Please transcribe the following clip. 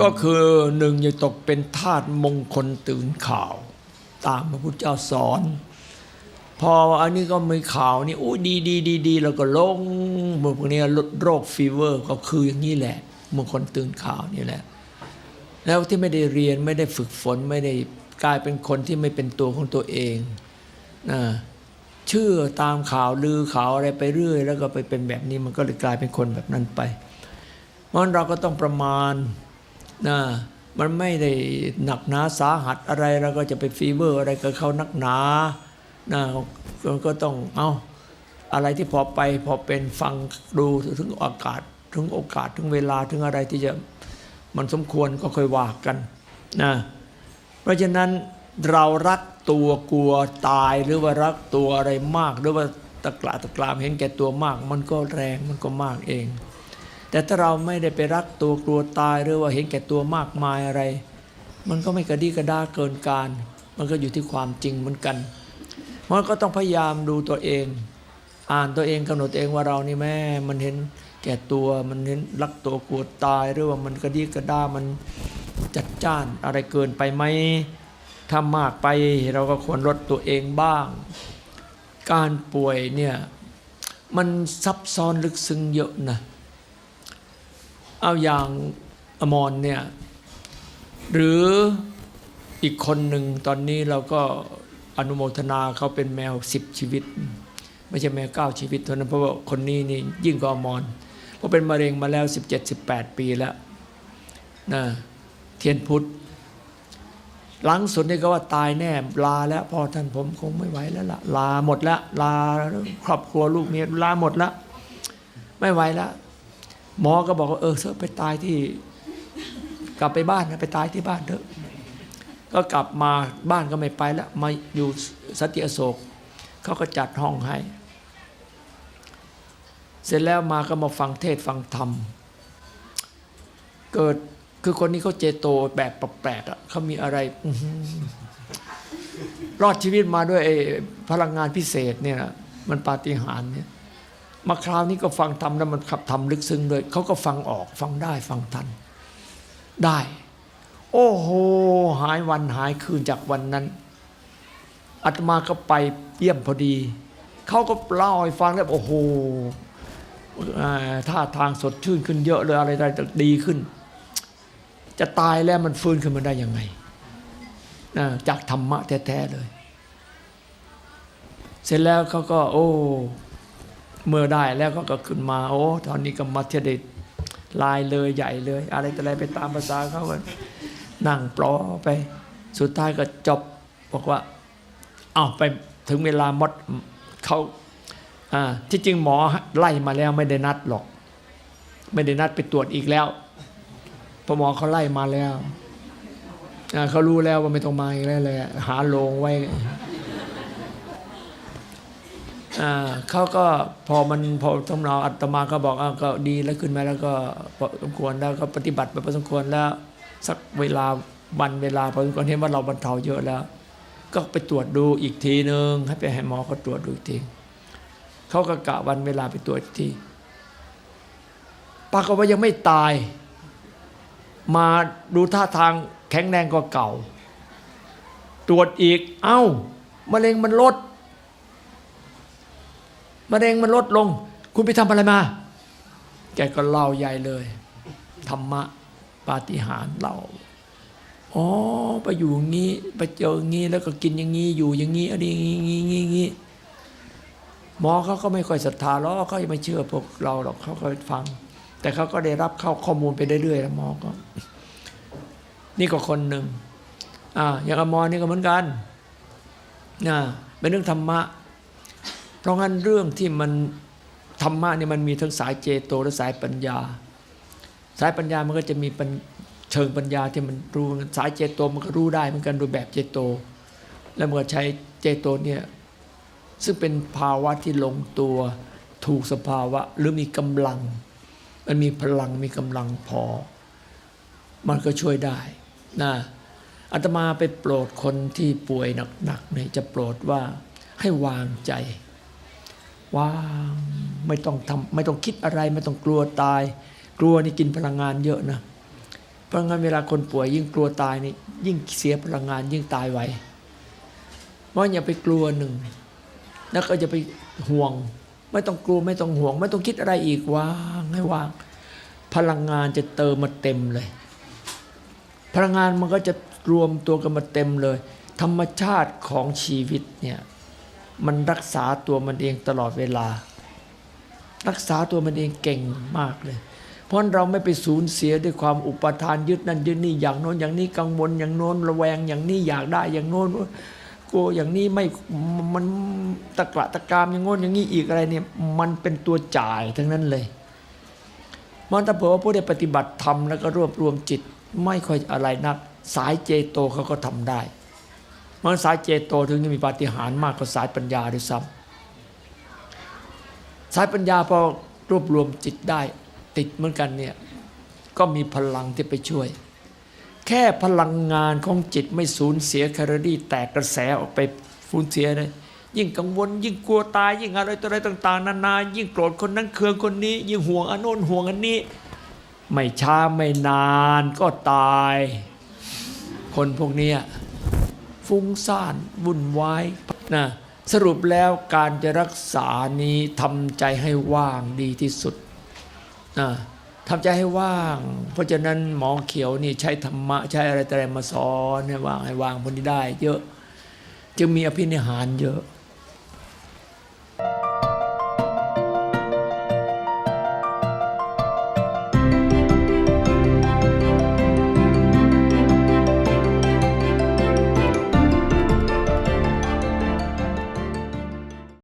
ก็คือหนึ่งอย่าตกเป็นทาสมงคลตื่นข่าว ตามพระพุทธเจ้าสอน พออันนี้ก็มีข่าวนี่อู้ดีดีดีดีแล้วก็ลงพวกนี้โรคฟีเวอร์ก็คืออย่างนี้แหละมงคลตื่นข่าวนี่แหละ แล้วที่ไม่ได้เรียนไม่ได้ฝึกฝนไม่ได้กลายเป็นคนที่ไม่เป็นตัวของตัวเองนะเชื่อตามข่าวลือข่าวอะไรไปเรื่อย แล้วก็ไปเป็นแบบนี้มันก็เลยกลายเป็นคนแบบนั้นไปเพราะฉะนั้นเราก็ต้องประมาณ นะมันไม่ได้หนักหนาสาหัสอะไรเราก็จะไปฟีเวอร์อะไรกับเขานักหนานะก็ก็ต้องเอาอะไรที่พอไปพอเป็นฟังดูถึงโอกาศถึงโอกาสถึงเวลาถึงอะไรที่จะมันสมควรก็ค่อยว่ากันนะเพราะฉะนั้นเรารักตัวกลัวตายหรือว่ารักตัวอะไรมาก หรือว่าตะกละตะกรามเห็นแก่ตัวมาก มันก็แรงมันก็มากเอง แต่ถ้าเราไม่ได้ไปรักตัวกลัวตายหรือว่าเห็นแก่ตัวมากมายอะไร มันก็ไม่กระดีกระดาเกินการ มันก็อยู่ที่ความจริงเหมือนกันมันก็ต้องพยายามดูตัวเอง อ่านตัวเองกำหนดเองว่าเรานี่แม่มันเห็นแก่ตัวมันเห็นรักตัวกลัวตายหรือว่ามันกระดีกระดามันจัดจ้านอะไรเกินไปไหมถ้ามากไปเราก็ควรลดตัวเองบ้าง การป่วยเนี่ยมันซับซ้อนลึกซึ้งเยอะนะ เอาอย่างอมรเนี่ย หรืออีกคนหนึ่งตอนนี้เราก็อนุโมทนาเขาเป็นแมวสิบชีวิต ไม่ใช่แมวเก้าชีวิตเท่านั้นเพราะว่าคนนี้นี่ยิ่งกว่าอมรเพราะเป็นมะเร็งมาแล้ว 17-18 ปีแล้วนะเทียนพุทธหลังสุดนี่ก็ว่าตายแน่ลาแล้วพอท่านผมคงไม่ไหวแล้วล่ะลาหมดแล้วลาครอบครัวลูกเมียลาหมดแล้วไม่ไหวแล้ว หมอก็บอกว่าเออเถอไปตายที่ กลับไปบ้านนะไปตายที่บ้านเถอะ ก็กลับมาบ้านก็ไม่ไปแล้วมาอยู่สติอโศกเขาก็จัดห้องให้ เสร็จแล้วมาก็มาฟังเทศฟังธรรม เกิดคือคนนี้เขาเจโตแบบแปลกๆอะเขามีอะไรรอดชีวิตมาด้วยพลังงานพิเศษเนี่ยนะมันปาฏิหาริย์เนี่ย มาคราวนี้ก็ฟังทำแล้วมันขับทำลึกซึ้งเลยเขาก็ฟังออกฟังได้ฟังทัน ได้ โอ้โห หายวันหายคืนจากวันนั้นอาตมาก็ไปเยี่ยมพอดี เขาก็เล่าให้ฟังแล้วโอ้โหท่าทางสดชื่นขึ้นเยอะเลยอะไรอะไรดีขึ้น จะตายแล้วมันฟื้นขึ้นมาได้ยังไงนะจากธรรมะแท้ๆเลย เสร็จแล้วเขาก็ โอ้ เมื่อได้แล้วก็ก็ขึ้นมาโอ้ตอนนี้ก็มาเทเดตลายเลยใหญ่เลย อะไรแต่อะไรไปตามภาษาเขาก็นั่งปลอไป สุดท้ายก็จบบอกว่าเอาไปถึงเวลามดเขาที่จริงหมอไล่มาแล้วไม่ได้นัดหรอก ไม่ได้นัดไปตรวจอีกแล้วพอหมอเขาไล่มาแล้วเขารู้แล้วว่าไม่ต้องมาอีกแล้วเลยหาโลงไว้ เขาก็พอมันพอทำเราอัตมาก็บอกอ่าก็ดีแล้วขึ้นมาแล้วก็พอสมควรแล้วก็ปฏิบัติไปพอสมควรแล้วสักเวลาวันเวลาพอสมควรเห็นว่าเราบรรเทาเยอะแล้ว ก็ไปตรวจดูอีกทีหนึ่งให้ไปให้หมอเขาตรวจดูอีกทีเขาก็กะวันเวลาไปตรวจทีปรากฏว่ายังไม่ตาย มาดูท่าทางแข็งแรงกว่าเก่า ตรวจอีกเอ้ามะเร็งมันลด มะเร็งมันลดลง คุณไปทำอะไรมา แกก็เล่าใหญ่เลย ธรรมะปาฏิหาริย์เล่าอ๋อไปอยู่งี้ไปเจองี้แล้วก็กินอย่างนี้อยู่อย่างนี้อะไรอย่างนี้อย่างนี้อย่างนี้หมอเขาก็ไม่ค่อยศรัทธาหรอกเขาไม่เชื่อพวกเราหรอกเขาก็ฟัง แต่เขาก็ได้รับเข้าข้อมูลไปเรื่อยๆแล้วหมอก็ นี่ก็คนหนึ่งอ่าอย่างอมรนี่ก็เหมือนกันนะเป็นเรื่องธรรมะ ราะงั้นเรื่องที่มันธรรมะเนี่ยมันมีทั้งสายเจโตและสายปัญญา สายปัญญามันก็จะมีปัญเชิงปัญญาที่มันรู้สายเจโตมันก็รู้ได้เหมือนกันโดยแบบเจโต แล้วมันก็ใช้เจโตเนี่ยซึ่งเป็นภาวะที่ลงตัวถูกสภาวะหรือมีกำลัง มันมีพลังมีกำลังพอ มันก็ช่วยได้นะอาตมาไปโปรดคนที่ป่วยหนักๆเนี่ยจะโปรดว่าให้วางใจ ว่างไม่ต้องทำไม่ต้องคิดอะไร ไม่ต้องกลัวตาย กลัวนี่กินพลังงานเยอะนะพราะงั้นเวลาคนป่วยยิ่งกลัวตายนี่ยิ่งเสียพลังงานยิ่งตายไวเพราะอย่าไปกลัวหนึ่งแล้วก็จะไปห่วง ไม่ต้องกลัวไม่ต้องห่วง ไม่ต้องคิดอะไรอีกว่างให้ว่าง พลังงานจะเติมมาเต็มเลย พลังงานมันก็จะรวมตัวกันมาเต็มเลย ธรรมชาติของชีวิตเนี่ย มันรักษาตัวมันเองตลอดเวลา รักษาตัวมันเองเก่งมากเลย เพราะเราไม่ไปสูญเสียด้วยความอุปทานยึดนั่นยึดนี่อย่างโน้นอย่างนี้กังวลอย่างโน้นระแวงอย่างนี้อยากได้อย่างโน้นกลัวอย่างนี้ไม่มันตะกระตะกามอย่างโน้นอย่างนี้อีกอะไรเนี่ยมันเป็นตัวจ่ายทั้งนั้นเลยมันถ้าเผื่อว่าผู้ได้ปฏิบัติธรรมแล้วก็รวบรวมจิต ไม่ค่อยอะไรนัก สายเจโตเขาก็ทำได้ มันสายเจโตถึงจะมีปาฏิหาริย์มากกว่าสายปัญญาด้วยซ้ำสายปัญญาพอรวบรวมจิตได้ติดเหมือนกันเนี่ยก็มีพลังที่ไปช่วย แค่พลังงานของจิตไม่สูญเสียแคลอรี่แตกกระแสออกไปสูญเสียเลยยิ่งกังวล ยิ่งกลัวตาย ยิ่งอะไรต่ออะไรต่าง ๆ นานา ยิ่งโกรธคนนั้นเคืองคนนี้ ยิ่งห่วงอันโน้นห่วงอันนี้ ไม่ช้าไม่นานก็ตาย คนพวกนี้ ฟุ้งซ่านวุ่นวายนะสรุปแล้วการจะรักษานี้ทำใจให้ว่างดีที่สุดนะทำใจให้ว่าง เพราะฉะนั้นหมอเขียวนี่ใช้ธรรมะใช้อะไรแต่มาสอนให้ว่างให้ว่างพวกนี้ได้ เยอะ จึงมีอภินิหารเยอะ